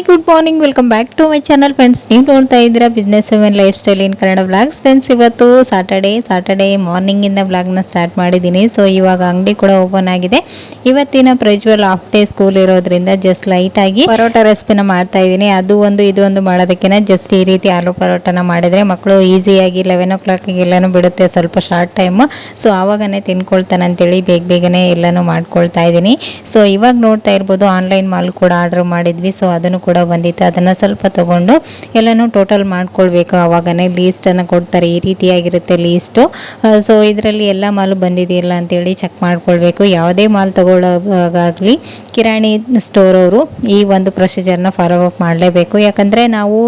Hi good morning, welcome back to my channel friends. ನೀವು ನೋಡ್ತಾ ಇದ್ದೀರಾ business women lifestyle in Kannada blogs friends ಇವತ್ತು Saturday Saturday ಮಾರ್ನಿಂಗಿಂದ ವ್ಲಾಗ್ನ ಸ್ಟಾರ್ಟ್ ಮಾಡಿದ್ದೀನಿ. ಸೊ ಇವಾಗ ಅಂಗಡಿ ಕೂಡ ಓಪನ್ ಆಗಿದೆ. ಇವತ್ತಿನ ಪ್ರಜ್ವಲ್ ಹಾಫ್ ಡೇ ಸ್ಕೂಲ್ ಇರೋದ್ರಿಂದ ಜಸ್ಟ್ ಲೈಟಾಗಿ ಪರೋಟ ರೆಸಿಪಿನ ಮಾಡ್ತಾ ಇದ್ದೀನಿ. ಅದು ಒಂದು, ಇದು ಒಂದು ಮಾಡೋದಕ್ಕಿಂತ ಜಸ್ಟ್ ಈ ರೀತಿ ಆಲೂ ಪರೋಟನ ಮಾಡಿದರೆ ಮಕ್ಕಳು ಈಸಿಯಾಗಿ ಲೆವೆನ್ ಓ ಕ್ಲಾಕಿಗೆ ಎಲ್ಲಾನು ಬಿಡುತ್ತೆ ಸ್ವಲ್ಪ ಶಾರ್ಟ್ ಟೈಮ್ ಸೊ ಆವಾಗನೇ ತಿನ್ಕೊಳ್ತಾನೆ ಅಂತೇಳಿ ಬೇಗ ಬೇಗನೆ ಎಲ್ಲನೂ ಮಾಡ್ಕೊಳ್ತಾ ಇದ್ದೀನಿ. ಸೊ ಇವಾಗ ನೋಡ್ತಾ ಇರ್ಬೋದು ಆನ್ಲೈನ್ ಮಾಲ್ ಕೂಡ ಆರ್ಡರ್ ಮಾಡಿದ್ವಿ. ಸೊ ಅದನ್ನು ಬಂದಿತ್ತು. ಅದನ್ನು ಸ್ವಲ್ಪ ತಗೊಂಡು ಎಲ್ಲನೂ ಟೋಟಲ್ ಮಾಡ್ಕೊಳ್ಬೇಕು. ಆವಾಗನೇ ಲೀಸ್ಟನ್ನು ಕೊಡ್ತಾರೆ. ಈ ರೀತಿಯಾಗಿರುತ್ತೆ ಲೀಸ್ಟು ಸೊ ಇದರಲ್ಲಿ ಎಲ್ಲ ಮಾಲು ಬಂದಿದೆಯಲ್ಲ ಅಂತೇಳಿ ಚೆಕ್ ಮಾಡ್ಕೊಳ್ಬೇಕು. ಯಾವುದೇ ಮಾಲ್ ತಗೊಳ್ಳೋವಾಗಲಿ ಕಿರಾಣಿ ಸ್ಟೋರ್ ಅವರು ಈ ಒಂದು ಪ್ರೊಸೀಜರ್ನ ಫಾಲೋ ಅಪ್ ಮಾಡಲೇಬೇಕು. ಯಾಕಂದರೆ ನಾವು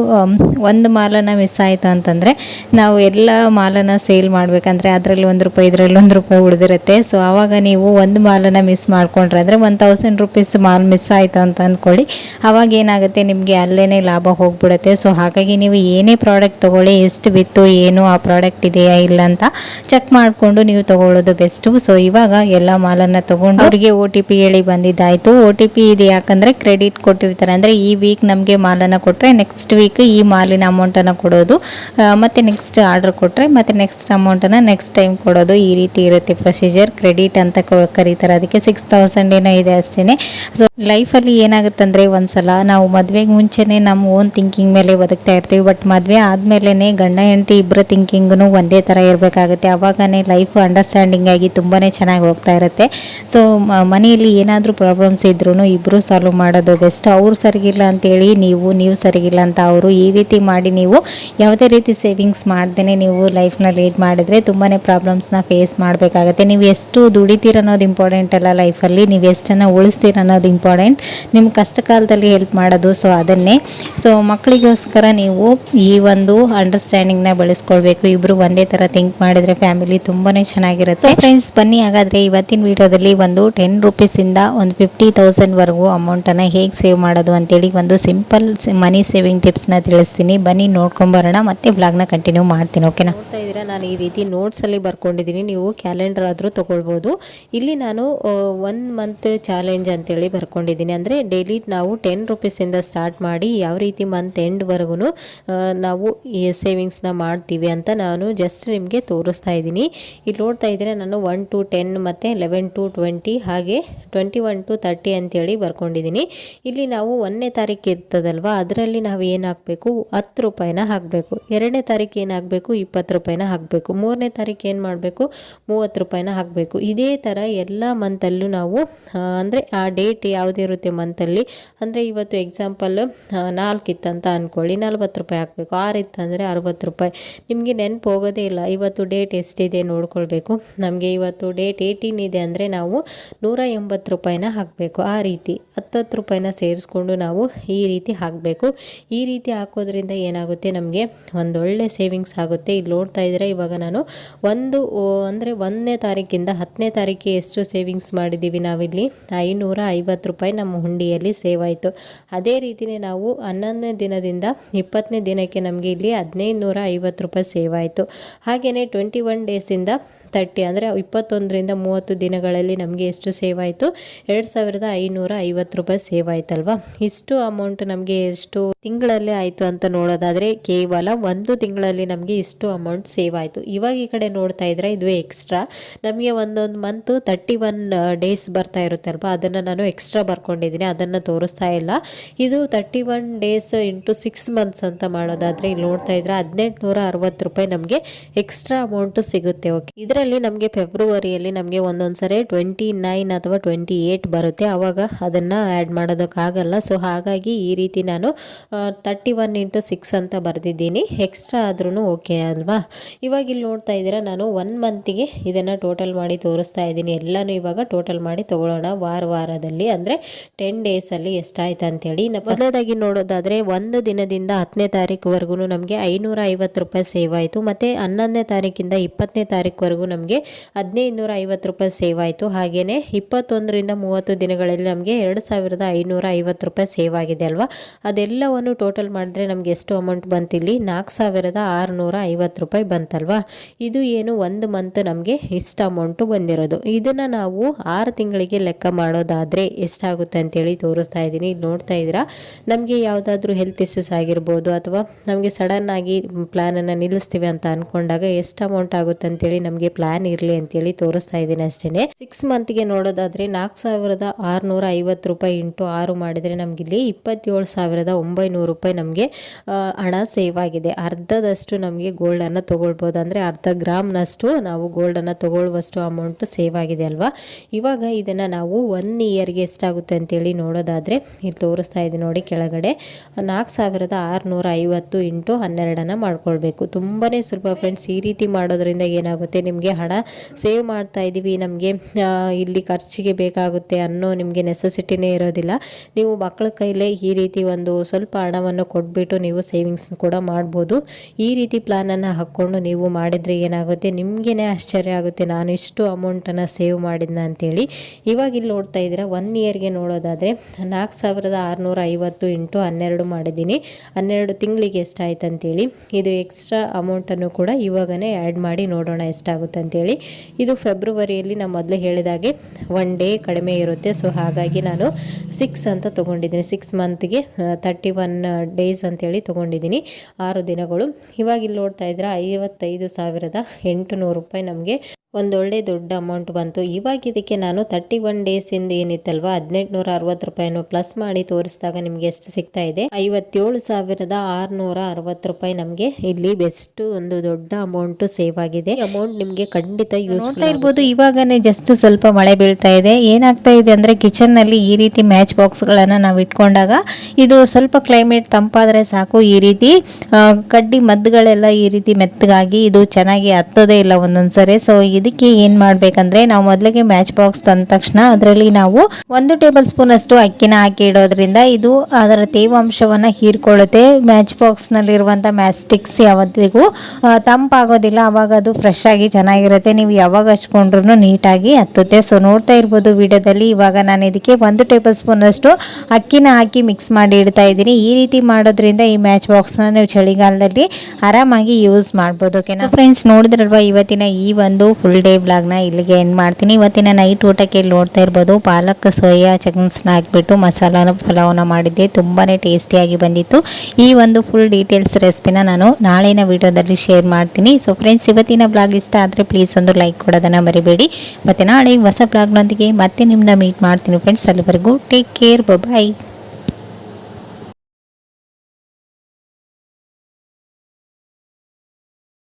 ಒಂದು ಮಾಲನ್ನು ಮಿಸ್ ಆಯಿತು ಅಂತಂದರೆ ನಾವು ಎಲ್ಲ ಮಾಲನ್ನು ಸೇಲ್ ಮಾಡಬೇಕಂದ್ರೆ ಅದರಲ್ಲಿ ಒಂದು ರೂಪಾಯಿ, ಇದರಲ್ಲಿ ಒಂದು ರೂಪಾಯಿ ಉಳಿದಿರುತ್ತೆ. ಸೊ ಆವಾಗ ನೀವು ಒಂದು ಮಾಲನ್ನು ಮಿಸ್ ಮಾಡ್ಕೊಂಡ್ರೆ ಅಂದರೆ ಒನ್ ತೌಸಂಡ್ ರುಪೀಸ್ ಮಾಲ್ ಮಿಸ್ ಆಯಿತು ಅಂತ ಅಂದ್ಕೊಳ್ಳಿ ಆವಾಗ ಏನಾಗುತ್ತೆ ನಿಮಗೆ ಅಲ್ಲೇ ಲಾಭ ಹೋಗ್ಬಿಡುತ್ತೆ. ಸೊ ಹಾಗಾಗಿ ನೀವು ಏನೇ ಪ್ರಾಡಕ್ಟ್ ತೊಗೊಳ್ಳಿ ಎಷ್ಟು ಬಿತ್ತು ಏನು ಆ ಪ್ರಾಡಕ್ಟ್ ಇದೆಯಾ ಇಲ್ಲ ಅಂತ ಚೆಕ್ ಮಾಡಿಕೊಂಡು ನೀವು ತಗೊಳ್ಳೋದು ಬೆಸ್ಟು ಸೊ ಇವಾಗ ಎಲ್ಲ ಮಾಲನ್ನು ತೊಗೊಂಡು ಅವರಿಗೆ ಓ ಟಿ ಪಿ ಹೇಳಿ ಬಂದಿದ್ದಾಯಿತು. ಓ ಟಿ ಪಿ ಇದೆ ಯಾಕಂದರೆ ಕ್ರೆಡಿಟ್ ಕೊಟ್ಟಿರ್ತಾರೆ. ಅಂದರೆ ಈ ವೀಕ್ ನಮಗೆ ಮಾಲನ್ನು ಕೊಟ್ಟರೆ ನೆಕ್ಸ್ಟ್ ವೀಕ್ ಈ ಮಾಲಿನ ಅಮೌಂಟನ್ನು ಕೊಡೋದು. ಮತ್ತು ನೆಕ್ಸ್ಟ್ ಆರ್ಡರ್ ಕೊಟ್ಟರೆ ಮತ್ತೆ ನೆಕ್ಸ್ಟ್ ಅಮೌಂಟನ್ನು ನೆಕ್ಸ್ಟ್ ಟೈಮ್ ಕೊಡೋದು. ಈ ರೀತಿ ಇರುತ್ತೆ ಪ್ರೊಸೀಜರ್ ಕ್ರೆಡಿಟ್ ಅಂತ ಕರೀತಾರೆ. ಅದಕ್ಕೆ ಸಿಕ್ಸ್ ತೌಸಂಡ್ ಏನೋ ಇದೆ ಅಷ್ಟೇ ಸೊ ಲೈಫಲ್ಲಿ ಒಂದ ಸಲ ನಾವು ಮದುವೆಗೆ ಮುಂಚೆನೇ ನಮ್ಮ ಓನ್ ಥಿಂಕಿಂಗ್ ಮೇಲೆ ಬದುಕ್ತಾ ಇರ್ತೀವಿ. ಬಟ್ ಮದುವೆ ಆದಮೇಲೆ ಗಂಡ, ಹೆಂಡತಿ ಇಬ್ಬರ ಥಿಂಕಿಂಗ್ನು ಒಂದೇ ಥರ ಇರಬೇಕಾಗುತ್ತೆ. ಆವಾಗನೇ ಲೈಫ್ ಅಂಡರ್ಸ್ಟ್ಯಾಂಡಿಂಗ್ ಆಗಿ ತುಂಬಾ ಚೆನ್ನಾಗಿ ಹೋಗ್ತಾ ಇರುತ್ತೆ. ಸೊ ಮನೆಯಲ್ಲಿ ಏನಾದರೂ ಪ್ರಾಬ್ಲಮ್ಸ್ ಇದ್ರೂ ಇಬ್ಬರು ಸಾಲ್ವ್ ಮಾಡೋದು ಬೆಸ್ಟ್ ಅವ್ರು ಸರಿಗಿಲ್ಲ ಅಂತೇಳಿ ನೀವು ನೀವು ಸರಿಗಿಲ್ಲ ಅಂತ ಅವರು ಈ ರೀತಿ ಮಾಡಿ ನೀವು ಯಾವುದೇ ರೀತಿ ಸೇವಿಂಗ್ಸ್ ಮಾಡ್ದೇ ನೀವು ಲೈಫ್ನ ಲೀಡ್ ಮಾಡಿದರೆ ತುಂಬಾ ಪ್ರಾಬ್ಲಮ್ಸ್ನ ಫೇಸ್ ಮಾಡಬೇಕಾಗುತ್ತೆ. ನೀವು ಎಷ್ಟು ದುಡಿತೀರ ಅನ್ನೋದು ಇಂಪಾರ್ಟೆಂಟ್ ಅಲ್ಲ ಲೈಫಲ್ಲಿ ನೀವು ಎಷ್ಟನ್ನು ಉಳಿಸ್ತೀರ ಅನ್ನೋದು ಇಂಪಾರ್ಟೆಂಟ್ ನಿಮ್ಮ ಕಷ್ಟ ಕಾಲದಲ್ಲಿ ಹೆಲ್ಪ್ ಮಾಡೋದು ಸೊ ಅದನ್ನೇ. ಸೊ ಮಕ್ಕಳಿಗೋಸ್ಕರ ನೀವು ಈ ಒಂದು ಅಂಡರ್ಸ್ಟ್ಯಾಂಡಿಂಗ್ನ ಬೆಳೆಸ್ಕೊಳ್ಬೇಕು. ಇಬ್ಬರು ಒಂದೇ ಥರ ಥಿಂಕ್ ಮಾಡಿದರೆ ಫ್ಯಾಮಿಲಿ ತುಂಬಾ ಚೆನ್ನಾಗಿರುತ್ತೆ. ಫ್ರೆಂಡ್ಸ್ ಬನ್ನಿ ಹಾಗಾದರೆ ಇವತ್ತಿನ ವಿಡಿಯೋದಲ್ಲಿ ಒಂದು ಟೆನ್ ರುಪೀಸಿಂದ ಒಂದು ಫಿಫ್ಟಿ ತೌಸಂಡ್ವರೆಗೂ ಅಮೌಂಟನ್ನು ಹೇಗೆ ಸೇವ್ ಮಾಡೋದು ಅಂತೇಳಿ ಒಂದು ಸಿಂಪಲ್ ಮನಿ ಸೇವಿಂಗ್ ಟಿಪ್ಸ್ನ ತಿಳಿಸ್ತೀನಿ. ಬನ್ನಿ ನೋಡ್ಕೊಂಬರೋಣ. ಮತ್ತೆ ಬ್ಲಾಗ್ನ ಕಂಟಿನ್ಯೂ ಮಾಡ್ತೀನಿ ಓಕೆನಾ ನೋಡ್ತಾ ಇದ್ದೀರಾ? ನಾನು ಈ ರೀತಿ ನೋಟ್ಸಲ್ಲಿ ಬರ್ಕೊಂಡಿದ್ದೀನಿ. ನೀವು ಕ್ಯಾಲೆಂಡರ್ ಆದರೂ ತೊಗೊಳ್ಬೋದು. ಇಲ್ಲಿ ನಾನು ಒನ್ ಮಂತ್ ಚಾಲೆಂಜ್ ಅಂತೇಳಿ ಬರ್ಕೊಂಡಿದ್ದೀನಿ. ಅಂದರೆ ಡೈಲಿ ನಾವು ಟೆನ್ ರುಪೀಸಿಂದ ಸ್ಟಾರ್ಟ್ ಮಾಡಿ ಯಾವ ರೀತಿ ಮಂತ್ ಎಂಡ್ವರೆಗೂ ನಾವು ಈ ಸೇವಿಂಗ್ಸ್ನ ಮಾಡ್ತೀವಿ ಅಂತ ನಾನು ಜಸ್ಟ್ ನಿಮಗೆ ತೋರಿಸ್ತಾ ಇದ್ದೀನಿ. ಇಲ್ಲಿ ನೋಡ್ತಾ ಇದ್ದರೆ, ನಾನು ಒನ್ ಟು ಟೆನ್ ಮತ್ತು ಲೆವೆನ್ ಟು ಟ್ವೆಂಟಿ ಹಾಗೆ ಟ್ವೆಂಟಿ ಒನ್ ಟು ತರ್ಟಿ ಅಂತೇಳಿ ಬರ್ಕೊಂಡಿದ್ದೀನಿ. ಇಲ್ಲಿ ನಾವು ಒಂದನೇ ತಾರೀಕು ಇರ್ತದಲ್ವ, ಅದರಲ್ಲಿ ನಾವು ಏನು ಹಾಕಬೇಕು? ಹತ್ತು ರೂಪಾಯಿನ ಹಾಕಬೇಕು. ಎರಡನೇ ತಾರೀಕು ಏನು ಹಾಕಬೇಕು? ಇಪ್ಪತ್ತು ರೂಪಾಯಿನ ಹಾಕಬೇಕು. ಮೂರನೇ ತಾರೀಕು ಏನು ಮಾಡಬೇಕು? ಮೂವತ್ತು ರೂಪಾಯಿನ ಹಾಕಬೇಕು. ಇದೇ ಥರ ಎಲ್ಲ ಮಂತಲ್ಲೂ ನಾವು ಅಂದರೆ ಆ ಡೇಟ್ ಯಾವುದಿರುತ್ತೆ ಮಂತಲ್ಲಿ ಅಂದರೆ ಇವತ್ತು ಎಕ್ಸಾಂಪಲ್ ನಾಲ್ಕು ಇತ್ತಂತ ಅಂದ್ಕೊಳ್ಳಿ ನಲ್ವತ್ತು ರೂಪಾಯಿ ಹಾಕಬೇಕು. ಆರು ಇತ್ತಂದರೆ ಅರವತ್ತು ರೂಪಾಯಿ. ನಿಮಗೆ ನೆನಪು ಹೋಗೋದೇ ಇಲ್ಲ. ಇವತ್ತು ಡೇಟ್ ಎಷ್ಟಿದೆ ನೋಡ್ಕೊಳ್ಬೇಕು. ನಮಗೆ ಇವತ್ತು ಡೇಟ್ ಏಯ್ಟೀನ್ ಇದೆ ಅಂದರೆ ನಾವು ನೂರ ಎಂಬತ್ತು ರೂಪಾಯಿನ ಹಾಕಬೇಕು. ಆ ರೀತಿ ಹತ್ತತ್ತು ರೂಪಾಯಿನ ಸೇರಿಸ್ಕೊಂಡು ನಾವು ಈ ರೀತಿ ಹಾಕಬೇಕು. ಈ ರೀತಿ ಹಾಕೋದ್ರಿಂದ ಏನಾಗುತ್ತೆ? ನಮಗೆ ಒಂದೊಳ್ಳೆ ಸೇವಿಂಗ್ಸ್ ಆಗುತ್ತೆ. ಇಲ್ಲಿ ನೋಡ್ತಾ ಇದ್ದರೆ ಇವಾಗ ನಾನು ಒಂದು ಅಂದರೆ ಒಂದನೇ ತಾರೀಕಿಂದ ಹತ್ತನೇ ತಾರೀಕಿಗೆ ಎಷ್ಟು ಸೇವಿಂಗ್ಸ್ ಮಾಡಿದ್ದೀವಿ ನಾವಿಲ್ಲಿ? ಐನೂರ ಐವತ್ತು ರೂಪಾಯಿ ನಮ್ಮ ಹುಂಡಿಯಲ್ಲಿ ಸೇವ್ ಆಯಿತು. ಅದೇ ರೀತಿಯೇ ನಾವು ಹನ್ನೊಂದನೇ ದಿನದಿಂದ ಇಪ್ಪತ್ತನೇ ದಿನಕ್ಕೆ ನಮಗೆ ಇಲ್ಲಿ ಹದಿನೈದು ನೂರ ಐವತ್ತು ರೂಪಾಯಿ ಸೇವ್ ಆಯಿತು. ಹಾಗೆಯೇ ಟ್ವೆಂಟಿ ಒನ್ ಡೇಸಿಂದ ತರ್ಟಿ, ಅಂದರೆ ಇಪ್ಪತ್ತೊಂದರಿಂದ ಮೂವತ್ತು ದಿನಗಳಲ್ಲಿ ನಮಗೆ ಎಷ್ಟು ಸೇವ್ ಆಯಿತು? ಎರಡು ಸಾವಿರದ ಐನೂರ ಐವತ್ತು ರೂಪಾಯಿ ಸೇವ್ ಆಯ್ತಲ್ವಾ? ಇಷ್ಟು ಅಮೌಂಟ್ ನಮಗೆ ಎಷ್ಟು ತಿಂಗಳಲ್ಲೇ ಆಯಿತು ಅಂತ ನೋಡೋದಾದರೆ ಕೇವಲ ಒಂದು ತಿಂಗಳಲ್ಲಿ ನಮಗೆ ಇಷ್ಟು ಅಮೌಂಟ್ ಸೇವ್ ಆಯಿತು. ಇವಾಗ ಈ ಕಡೆ ನೋಡ್ತಾ ಇದ್ರೆ ಇದು ಎಕ್ಸ್ಟ್ರಾ ನಮಗೆ ಒಂದೊಂದು ಮಂತು ತರ್ಟಿ ಒನ್ ಡೇಸ್ ಬರ್ತಾ ಇರುತ್ತಲ್ವ? ಅದನ್ನು ನಾನು ಎಕ್ಸ್ಟ್ರಾ ಬರ್ಕೊಂಡಿದ್ದೀನಿ. ಅದನ್ನು ತೋರಿಸ್ತಾ ಇಲ್ಲ. ಇದು thirty one days into six months ಅಂತ ಮಾಡೋದಾದರೆ ಇಲ್ಲಿ ನೋಡ್ತಾ ಇದ್ರೆ ಹದಿನೆಂಟುನೂರ ಅರವತ್ತು ರೂಪಾಯಿ ನಮಗೆ ಎಕ್ಸ್ಟ್ರಾ ಅಮೌಂಟು ಸಿಗುತ್ತೆ ಓಕೆ ಇದರಲ್ಲಿ ನಮಗೆ ಫೆಬ್ರವರಿಯಲ್ಲಿ ನಮಗೆ ಒಂದೊಂದು ಸರಿ ಟ್ವೆಂಟಿ ನೈನ್ ಅಥವಾ ಟ್ವೆಂಟಿ ಏಯ್ಟ್ ಬರುತ್ತೆ. ಆವಾಗ ಅದನ್ನು ಆ್ಯಡ್ ಮಾಡೋದಕ್ಕಾಗಲ್ಲ. ಸೊ ಹಾಗಾಗಿ ಈ ರೀತಿ ನಾನು ತರ್ಟಿ ಒನ್ ಇಂಟು ಸಿಕ್ಸ್ ಅಂತ ಬರೆದಿದ್ದೀನಿ. ಎಕ್ಸ್ಟ್ರಾ ಆದ್ರೂ ಓಕೆ ಅಲ್ವಾ? ಇವಾಗ ಇಲ್ಲಿ ನೋಡ್ತಾ ಇದ್ದೀರಾ, ನಾನು ಒನ್ ಮಂತಿಗೆ ಇದನ್ನು ಟೋಟಲ್ ಮಾಡಿ ತೋರಿಸ್ತಾ ಇದ್ದೀನಿ. ಎಲ್ಲನೂ ಇವಾಗ ಟೋಟಲ್ ಮಾಡಿ ತಗೊಳ್ಳೋಣ ವಾರ ವಾರದಲ್ಲಿ. ಅಂದರೆ ಟೆನ್ ಡೇಸಲ್ಲಿ ಎಷ್ಟಾಯ್ತು ಅಂತೇಳಿ ಮೊದಲನೇದಾಗಿ ನೋಡೋದಾದರೆ ಒಂದು ದಿನದಿಂದ ಹತ್ತನೇ ತಾರೀಕುವರೆಗೂ ನಮಗೆ ಐನೂರ ಐವತ್ತು ರೂಪಾಯಿ ಸೇವ್ ಆಯಿತು ಮತ್ತು ಹನ್ನೊಂದನೇ ತಾರೀಕಿಂದ ಇಪ್ಪತ್ತನೇ ತಾರೀಕುವರೆಗೂ ನಮಗೆ ಹದಿನೈದು ನೂರ ಐವತ್ತು ರೂಪಾಯಿ ಸೇವ್ ಆಯಿತು ಹಾಗೆಯೇ ಇಪ್ಪತ್ತೊಂದರಿಂದ ಮೂವತ್ತು ದಿನಗಳಲ್ಲಿ ನಮಗೆ ಎರಡು ಸಾವಿರದ ಐನೂರ ಐವತ್ತು ರೂಪಾಯಿ ಸೇವ್ ಆಗಿದೆ ಅಲ್ವಾ? ಅದೆಲ್ಲವನ್ನು ಟೋಟಲ್ ಮಾಡಿದ್ರೆ ನಮಗೆ ಎಷ್ಟು ಅಮೌಂಟ್ ಬಂತಿಲ್ಲಿ ನಾಲ್ಕು ಸಾವಿರದ ಆರುನೂರ ಐವತ್ತು ರೂಪಾಯಿ ಬಂತಲ್ವಾ? ಇದು ಏನು ಒಂದು ಮಂತ್ ನಮಗೆ ಇಷ್ಟು ಅಮೌಂಟು ಬಂದಿರೋದು. ಇದನ್ನು ನಾವು ಆರು ತಿಂಗಳಿಗೆ ಲೆಕ್ಕ ಮಾಡೋದಾದರೆ ಎಷ್ಟಾಗುತ್ತೆ ಅಂತೇಳಿ ತೋರಿಸ್ತಾ ಇದ್ದೀನಿ. ನೋಡ್ತಾ ಇದ್ದೀರಾ? ನಮಗೆ ಯಾವುದಾದ್ರೂ ಹೆಲ್ತ್ ಇಶ್ಯೂಸ್ ಆಗಿರ್ಬೋದು ಅಥವಾ ನಮಗೆ ಸಡನ್ ಆಗಿ ಪ್ಲ್ಯಾನನ್ನು ನಿಲ್ಲಿಸ್ತೀವಿ ಅಂತ ಅಂದ್ಕೊಂಡಾಗ ಎಷ್ಟು ಅಮೌಂಟ್ ಆಗುತ್ತೆ ಅಂತೇಳಿ ನಮಗೆ ಪ್ಲ್ಯಾನ್ ಇರಲಿ ಅಂತೇಳಿ ತೋರಿಸ್ತಾ ಇದ್ದೀನಿ ಅಷ್ಟೇ ಸಿಕ್ಸ್ ಮಂತ್ಗೆ ನೋಡೋದಾದರೆ ನಾಲ್ಕು ಸಾವಿರದ ಆರುನೂರ ಐವತ್ತು ರೂಪಾಯಿ ಇಂಟು ಆರು ಮಾಡಿದರೆ ನಮಗಿಲ್ಲಿ ಇಪ್ಪತ್ತೇಳು ಸಾವಿರದ ಒಂಬೈನೂರು ರೂಪಾಯಿ ನಮಗೆ ಹಣ ಸೇವ್ ಆಗಿದೆ. ಅರ್ಧದಷ್ಟು ನಮಗೆ ಗೋಲ್ಡನ್ನು ತೊಗೊಳ್ಬೋದು. ಅಂದರೆ ಅರ್ಧ ಗ್ರಾಮ್ನಷ್ಟು ನಾವು ಗೋಲ್ಡನ್ನು ತೊಗೊಳ್ಳುವಷ್ಟು ಅಮೌಂಟ್ ಸೇವ್ ಆಗಿದೆ ಅಲ್ವಾ? ಇವಾಗ ಇದನ್ನು ನಾವು ಒನ್ ಇಯರ್ಗೆ ಎಷ್ಟಾಗುತ್ತೆ ಅಂತೇಳಿ ನೋಡೋದಾದರೆ ಇಲ್ಲಿ ತೋರಿಸ್ತಾ ಇದ್ದೀನಿ ನೋಡಿ ಕೆಳಗಡೆ. ನಾಲ್ಕು ಸಾವಿರದ ಆರುನೂರ ಐವತ್ತು ಇಂಟು ಹನ್ನೆರಡನ್ನು ಮಾಡ್ಕೊಳ್ಬೇಕು. ತುಂಬಾ ಸುಲಭ ಫ್ರೆಂಡ್ಸ್, ಈ ರೀತಿ ಮಾಡೋದ್ರಿಂದ ಏನಾಗುತ್ತೆ? ನಿಮಗೆ ಹಣ ಸೇವ್ ಮಾಡ್ತಾ ಇದ್ದೀವಿ ನಮಗೆ ಇಲ್ಲಿ ಖರ್ಚಿಗೆ ಬೇಕಾಗುತ್ತೆ ಅನ್ನೋ ನಿಮಗೆ ನೆಸೆಸಿಟಿನೇ ಇರೋದಿಲ್ಲ. ನೀವು ಮಕ್ಕಳ ಕೈಲೇ ಈ ರೀತಿ ಒಂದು ಸ್ವಲ್ಪ ಹಣವನ್ನು ಕೊಟ್ಬಿಟ್ಟು ನೀವು ಸೇವಿಂಗ್ಸ್ ಕೂಡ ಮಾಡ್ಬೋದು. ಈ ರೀತಿ ಪ್ಲಾನನ್ನು ಹಾಕ್ಕೊಂಡು ನೀವು ಮಾಡಿದರೆ ಏನಾಗುತ್ತೆ? ನಿಮಗೇನೆ ಆಶ್ಚರ್ಯ ಆಗುತ್ತೆ. ನಾನು ಇಷ್ಟು ಅಮೌಂಟನ್ನು ಸೇವ್ ಮಾಡಿದ್ನ ಅಂತೇಳಿ. ಇವಾಗ ಇಲ್ಲಿ ನೋಡ್ತಾ ಇದ್ದೀರಾ? ಒನ್ ಇಯರ್ಗೆ ನೋಡೋದಾದರೆ ನಾಲ್ಕು ಸಾವಿರದ ಐವತ್ತು ಇಂಟು ಹನ್ನೆರಡು ಮಾಡಿದ್ದೀನಿ. ಹನ್ನೆರಡು ತಿಂಗಳಿಗೆ ಎಷ್ಟಾಯ್ತು ಅಂತೇಳಿ ಇದು ಎಕ್ಸ್ಟ್ರಾ ಅಮೌಂಟನ್ನು ಕೂಡ ಇವಾಗನೇ ಆ್ಯಡ್ ಮಾಡಿ ನೋಡೋಣ ಎಷ್ಟಾಗುತ್ತೆ ಅಂತೇಳಿ ಇದು ಫೆಬ್ರವರಿಯಲ್ಲಿ ನಾನು ಮೊದಲು ಹೇಳಿದಾಗೆ ಒನ್ ಡೇ ಕಡಿಮೆ ಇರುತ್ತೆ. ಸೊ ಹಾಗಾಗಿ ನಾನು ಸಿಕ್ಸ್ ಅಂತ ತೊಗೊಂಡಿದ್ದೀನಿ. ಸಿಕ್ಸ್ ಮಂತ್ಗೆ ತರ್ಟಿ ಒನ್ ಡೇಸ್ ಅಂತೇಳಿ ತೊಗೊಂಡಿದ್ದೀನಿ. ಆರು ದಿನಗಳು. ಇವಾಗ ಇಲ್ಲಿ ನೋಡ್ತಾ ಇದ್ರೆ ಐವತ್ತೈದು ಸಾವಿರದ ಎಂಟುನೂರು ರೂಪಾಯಿ ನಮಗೆ ಒಂದೊಳ್ಳೆ ದೊಡ್ಡ ಅಮೌಂಟ್ ಬಂತು. ಇವಾಗ ಇದಕ್ಕೆ ನಾನು ತರ್ಟಿ ಒನ್ ಡೇಸಿಂದ ಏನಿತ್ತಲ್ವ ಹದಿನೆಂಟುನೂರ ಅರವತ್ತು ರೂಪಾಯಿನ ಪ್ಲಸ್ ಮಾಡಿ ತೋರಿಸಿದಾಗ ನಿಮಗೆ ಎಷ್ಟು ಸಿಗ್ತಾ ಇದೆ? ಐವತ್ತೇಳು ಸಾವಿರದ ಆರುನೂರ ಅರವತ್ತು ರೂಪಾಯಿ ನಮಗೆ ಇಲ್ಲಿ ಬೆಸ್ಟ್ ಒಂದು ದೊಡ್ಡ ಅಮೌಂಟ್ ಸೇವ್ ಆಗಿದೆ. ಅಮೌಂಟ್ ನಿಮಗೆ ಖಂಡಿತ ಯೂಸ್ ಮಾಡ್ತಾ ಇರ್ಬೋದು ಇವಾಗನೇ ಜಸ್ಟ್ ಸ್ವಲ್ಪ ಮಳೆ ಬೀಳ್ತಾ ಇದೆ. ಏನಾಗ್ತಾ ಇದೆ ಅಂದ್ರೆ ಕಿಚನ್ನಲ್ಲಿ ಈ ರೀತಿ ಮ್ಯಾಚ್ ಬಾಕ್ಸ್ ಗಳನ್ನ ನಾವು ಇಟ್ಕೊಂಡಾಗ ಇದು ಸ್ವಲ್ಪ ಕ್ಲೈಮೇಟ್ ತಂಪಾದ್ರೆ ಸಾಕು. ಈ ರೀತಿ ಕಡ್ಡಿ ಮದ್ದುಗಳೆಲ್ಲ ಈ ರೀತಿ ಮೆತ್ತಗಾಗಿ ಇದು ಚೆನ್ನಾಗಿ ಹತ್ತೋದೇ ಇಲ್ಲ ಒಂದೊಂದ್ಸರಿ. ಸೊ ಇದಕ್ಕೆ ಏನ್ ಮಾಡ್ಬೇಕಂದ್ರೆ ನಾವು ಮೊದಲಿಗೆ ಮ್ಯಾಚ್ ಬಾಕ್ಸ್ ತಂದ ತಕ್ಷಣ ಅದರಲ್ಲಿ ನಾವು ಒಂದು ಟೇಬಲ್ ಸ್ಪೂನ್ ಅಷ್ಟು ಅಕ್ಕಿನ ಹಾಕಿ ಇಡೋದ್ರಿಂದ ಇದು ಅದರ ತೇವಾಂಶವನ್ನ ಹೀರ್ಕೊಳ್ಳುತ್ತೆ. ಮ್ಯಾಚ್ ಬಾಕ್ಸ್ ನಲ್ಲಿರುವಂತಹ ಮ್ಯಾಚ್ ಸ್ಟಿಕ್ಸ್ ಯಾವತ್ತಿಗೂ ತಂಪಾಗೋದಿಲ್ಲ. ಅವಾಗ ಅದು ಫ್ರೆಶ್ ಆಗಿ ಚೆನ್ನಾಗಿರುತ್ತೆ. ನೀವು ಯಾವಾಗ ಹಚ್ಕೊಂಡ್ರೂ ನೀಟಾಗಿ ಹತ್ತುತ್ತೆ. ಸೊ ನೋಡ್ತಾ ಇರ್ಬೋದು ವಿಡಿಯೋದಲ್ಲಿ. ಇವಾಗ ನಾನು ಇದಕ್ಕೆ ಒಂದು ಟೇಬಲ್ ಸ್ಪೂನ್ ಅಷ್ಟು ಅಕ್ಕಿನ ಹಾಕಿ ಮಿಕ್ಸ್ ಮಾಡಿ ಇಡ್ತಾ ಇದ್ದೀನಿ. ಈ ರೀತಿ ಮಾಡೋದ್ರಿಂದ ಈ ಮ್ಯಾಚ್ ಬಾಕ್ಸ್ನ ನೀವು ಚಳಿಗಾಲದಲ್ಲಿ ಆರಾಮಾಗಿ ಯೂಸ್ ಮಾಡ್ಬೋದು ಓಕೆನಾ ಫ್ರೆಂಡ್ಸ್ ನೋಡಿದ್ರಲ್ವಾ ಇವತ್ತಿನ ಈ ಒಂದು ಫುಲ್ ಡೇ ಬ್ಲಾಗ್ನ ಇಲ್ಲಿಗೆ ಎಂಡ್ ಮಾಡ್ತೀನಿ. ಇವತ್ತಿನ ನೈಟ್ ಊಟಕ್ಕೆ ಇಲ್ಲಿ ನೋಡ್ತಾ ಇರ್ಬೋದು. ಪಾಲಕ್, ಸೋಯಾ ಚಂಕ್ಸ್ನ ಹಾಕ್ಬಿಟ್ಟು ಮಸಾಲಾನ, ಪಲಾವ್ನ ಮಾಡಿದ್ದೆ. ತುಂಬಾ ಟೇಸ್ಟಿಯಾಗಿ ಬಂದಿತ್ತು. ಈ ಒಂದು ಫುಲ್ ಡೀಟೇಲ್ಸ್ ರೆಸಿಪಿನ ನಾನು ನಾಳಿನ ವಿಡಿಯೋದಲ್ಲಿ ಶೇರ್ ಮಾಡ್ತೀನಿ. ಸೊ ಫ್ರೆಂಡ್ಸ್ ಇವತ್ತಿನ ಬ್ಲಾಗ್ ಇಷ್ಟ ಆದರೆ ಪ್ಲೀಸ್ ಒಂದು ಲೈಕ್ ಕೊಡೋದನ್ನು ಮರಿಬೇಡಿ. ಮತ್ತು ನಾಳೆ ಹೊಸ ಬ್ಲಾಗ್ನೊಂದಿಗೆ ಮತ್ತೆ ನಿಮ್ಮನ್ನ ಮೀಟ್ ಮಾಡ್ತೀನಿ ಫ್ರೆಂಡ್ಸ್ ಅಲ್ಲಿವರೆಗೂ ಟೇಕ್ ಕೇರ್ ಬಾಯ್